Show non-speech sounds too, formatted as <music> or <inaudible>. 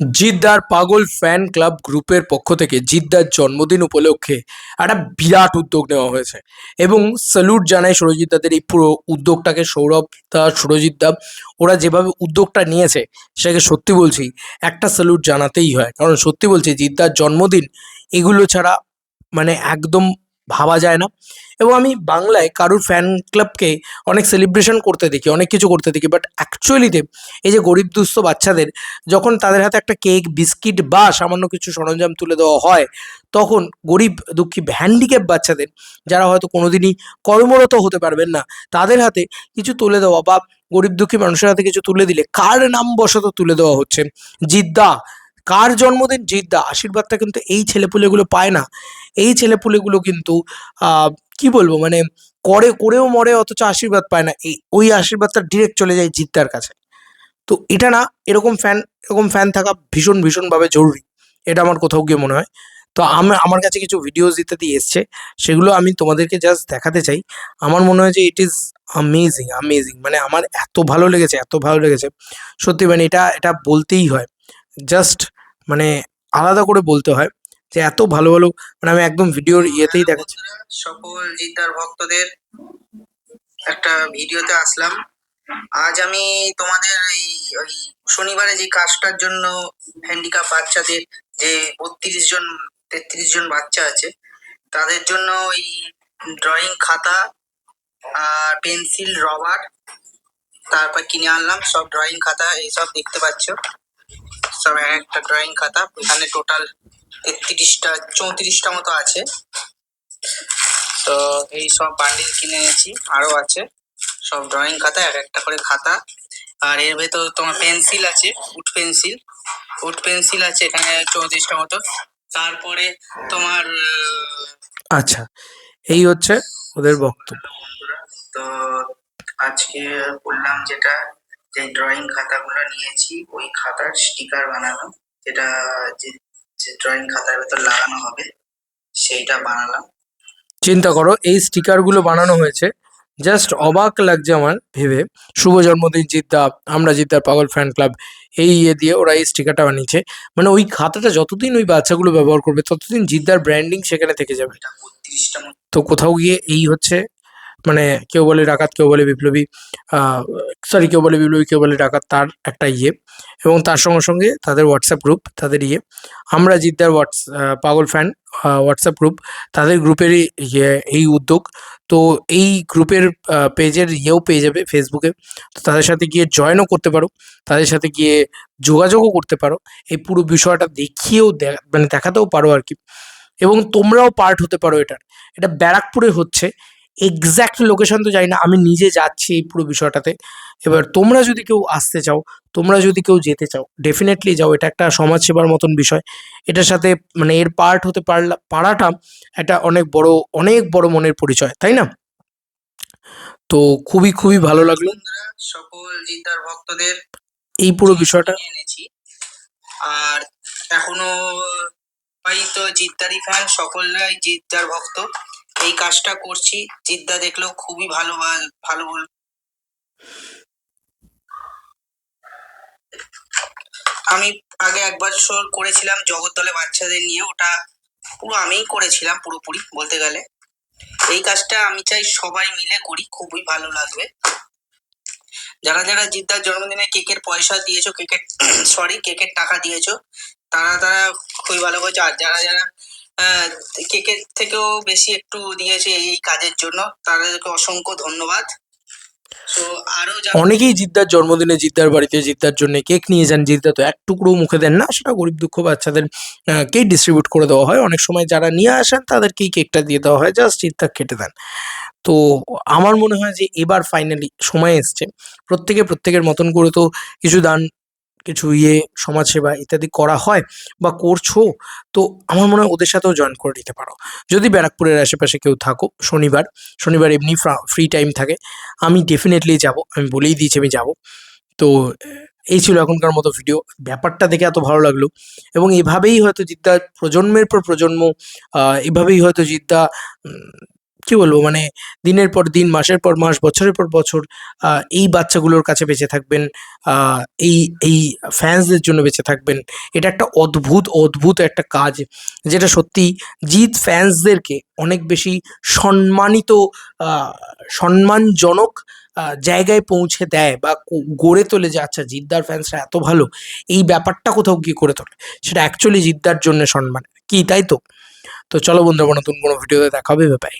জিদ্দার পাগল fan club গ্রুপের পক্ষ থেকে জিদ্দার জন্মদিন উপলক্ষে একটা বিরাট উদ্যোগ নেওয়া হয়েছে। এবং স্যালুট জানায় সুরজিৎ দাদের এই পুরো উদ্যোগটাকে, সৌরভ দা, সুরজিৎ দা, ওরা যেভাবে উদ্যোগটা নিয়েছে, সেটাকে সত্যি বলছি, একটা স্যালুট জানাতেই হয়। কারণ সত্যি বলছি, জিদ্দার জন্মদিন এগুলো ছাড়া মানে একদম ভাবা যায় না। এবং আমি বাংলায় কারুর ফ্যান ক্লাবকে অনেক সেলিব্রেশন করতে দেখি, অনেক কিছু করতে দেখি বাট অ্যাকচুয়ালিতে এই যে গরিব, দুস্থ বাচ্চাদের যখন তাদের হাতে একটা কেক বিস্কিট বা সামান্য কিছু সরঞ্জাম তুলে দেওয়া হয়, তখন গরিব, দুঃখী হ্যান্ডিক্যাপ বাচ্চাদের, যারা হয়তো কোনোদিনই কর্মরত হতে পারবেন না, তাদের হাতে কিছু তুলে দেওয়া বা গরিব, দুঃখী মানুষের হাতে কিছু তুলে দিলে, কার নাম বশত তুলে দেওয়া হচ্ছে? জিদ্দা কার জন্মদিন? জিদ্দা আশীর্বাদটা কিন্তু এই ছেলেপুলেগুলো পায় না। এই ছেলেপুলেগুলো কিন্তু কি বলব মানে করে, করেও মরে, অথচ আশীর্বাদ পায় না। এই, ওই আশীর্বাদটা ডিরেক্ট চলে যায় জিদ্দার কাছে। তো এটা না, এরকম ফ্যান এরকম ফ্যান থাকা ভীষণ, ভীষণভাবে জরুরি। এটা আমার কোথাও গিয়ে মনে হয়। তো আমি, আমার কাছে কিছু ভিডিওস ইত্যাদি এসছে। সেগুলো আমি তোমাদেরকে জাস্ট দেখাতে চাই। আমার মনে হয় যে ইট ইজ আমেজিং আমেজিং মানে আমার এত ভালো লেগেছে, এত ভালো লেগেছে। সত্যি মানে এটা এটা বলতেই হয়। জাস্ট মানে আলাদা করে বলতে হয় যে এত ভালো ভালো মানে আমি একদম ভিডিওর ইয়েতেই দেখাচ্ছি। সকল জিতার ভক্তদের একটা ভিডিওতে আসলাম। আজ আমি তোমাদের এই ওই শনিবারে যে কাজটার জন্য হ্যান্ডিক্যাপ বাচ্চাদের যে বত্রিশ জন তেত্রিশ জন বাচ্চা আছে তাদের জন্য ওই ড্রয়িং খাতা আর পেন্সিল রবার তারপর কিনে আনলাম। সব ড্রয়িং খাতা এইসব দেখতে পাচ্ছ। সব এক একটা ড্রয়িং খাতা এখানে টোটাল তেত্রিশটা চৌত্রিশটা মতো আছে। তো এই সব বান্ডিল কিনে এনেছি আরও আছে। সব ড্রয়িং খাতা এক একটা করে খাতা। আর এর ভেতর তোমার পেন্সিল আছে উড পেন্সিল উড পেন্সিল আছে এখানে চৌত্রিশটা মতো। তারপরে তোমার আচ্ছা এই হচ্ছে ওদের বক্তব্য। বন্ধুরা তো আজকে বললাম যেটা যে ড্রয়িং খাতাগুলো নিয়েছি ওই খাতার স্টিকার বানানো। যেটা যে ড্রয়িং খাতার ভেতর লাগানো হবে সেইটা বানালাম। চিন্তা করো এই স্টিকারগুলো বানানো হয়েছে। জাস্ট অবাক লাগছে আমার ভেবে। শুভ জন্মদিন জিদ্দা আমরা জিদ্দার পাগল ফ্যান ক্লাব এই ইয়ে দিয়ে ওরা এই স্টিকারটা বানিয়েছে। মানে ওই খাতাটা যতদিন ওই বাচ্চাগুলো ব্যবহার করবে ততদিন জিদ্দার ব্র্যান্ডিং সেখানে থেকে যাবে। তো কোথাও গিয়ে এই হচ্ছে মানে কেউ বলে ডাকাত কেউ বলে বিপ্লবী সরি কেউ বলে বিপ্লবী, কেউ বলে ডাকাত, তার একটা ইয়ে। এবং তার সঙ্গে সঙ্গে তাদের হোয়াটসঅ্যাপ গ্রুপ তাদের ইয়ে। আমরা জিদ্দার হোয়াটস পাগল ফ্যান হোয়াটসঅ্যাপ গ্রুপ তাদের গ্রুপেরই ইয়ে এই উদ্যোগ। তো এই গ্রুপের পেজের ইয়েও পেয়ে যাবে ফেসবুকে তো তাদের সাথে গিয়ে জয়েনও করতে পারো। তাদের সাথে গিয়ে যোগাযোগও করতে পারো। এই পুরো বিষয়টা দেখিয়েও মানে দেখাতেও পারো আর কি। এবং তোমরাও পার্ট হতে পারো এটার। এটা ব্যারাকপুরে হচ্ছে। এক্স্যাক্ট লোকেশন তো জানি না আমি নিজে যাচ্ছি এই পুরো বিষয়টাতে। এবার তোমরা যদি কেউ আসতে চাও তোমরা যদি কেউ যেতে চাও ডেফিনেটলি যাও এটা একটা সমাজসেবার মতন বিষয়। এটার সাথে মানে এর পার্ট হতে পারলা পারাটা একটা অনেক বড় অনেক বড় মনের পরিচয় তাই না? তো খুবই খুবই ভালো লাগল। সকল জিদ্দার ভক্তদের এই পুরো বিষয়টা এনেছি। আর এখনও হয়তো জিদ্দারি ফ্যান সকলরাই জিদ্দার ভক্ত। এই কাজটা করছি। জিদ্দা দেখলেও খুবই ভালো ভালো বল আমি আগে একবার শোর করেছিলাম জগদ্দলে বাচ্চাদের নিয়ে। ওটা পুরো আমিই করেছিলাম পুরোপুরি বলতে গেলে। এই কাজটা আমি চাই সবাই মিলে করি, খুবই ভালো লাগবে। যারা যারা জিদ্দার জন্মদিনে কেকের পয়সা দিয়েছ, কেকের <coughs> সরি কেকের টাকা দিয়েছ, তারা তারা খুবই ভালো করেছ। আর যারা যারা কেকের থেকেও বেশি একটু দিয়েছে এই কাজের জন্য। তাদেরকে অসংখ্য ধন্যবাদ। অনেকেই জিদ্দার জন্মদিনে জিদ্দার বাড়িতে জিদ্দার জন্য কেক নিয়ে যান। জিদ্দা তো এক টুকরো মুখে দেন না, সেটা গরিব দুঃখ বাচ্চাদের কেক ডিস্ট্রিবিউট করে দেওয়া হয়। অনেক সময় যারা নিয়ে আসেন, তাদেরকেই কেকটা দিয়ে দেওয়া হয় জাস্ট জিদ্দা কেটে দেন। তো আমার মনে হয় যে এবার ফাইনালি সময় এসছে। প্রত্যেকে প্রত্যেকের মতন করে তো কিছু দান কিছু ইয়ে সমাজসেবা ইত্যাদি করা হয় বা করছ, তো আমার মনে হয় ওদের সাথেও জয়েন করে নিতে পারো। যদি ব্যারাকপুরের আশেপাশে কেউ থাকো শনিবার শনিবার এমনি ফ্রি টাইম থাকে, আমি ডেফিনেটলি যাব, আমি বলেই দিয়েছি আমি যাব। তো, এই ছিল এখনকার মতো ভিডিও ব্যাপারটা দেখে এত ভালো লাগল। এবং এভাবেই হয়তো জিদ্দা প্রজন্মের পর প্রজন্ম এভাবেই হয়তো জিদ্দা কি বলব? মানে দিনের পর দিন, মাসের পর মাস, বছরের পর বছর এই বাচ্চাগুলোর কাছে বেঁচে থাকবেন এই এই ফ্যান্সদের জন্য বেঁচে থাকবেন। এটা একটা অদ্ভুত অদ্ভুত একটা কাজ, যেটা সত্যি জিৎ ফ্যান্সদেরকে অনেক বেশি সম্মানিত সম্মানজনক জায়গায় পৌঁছে দেয় বা গড়ে তোলে যে আচ্ছা জিদ্দার ফ্যান্সরা এত ভালো, এই ব্যাপারটা কোথাও গিয়ে করে তোলে। সেটা অ্যাকচুয়ালি জিদ্দার জন্য সম্মান। কি, তাই তো? তো চলো বন্ধুরা, নতুন কোনো ভিডিওতে দেখা হবে বাই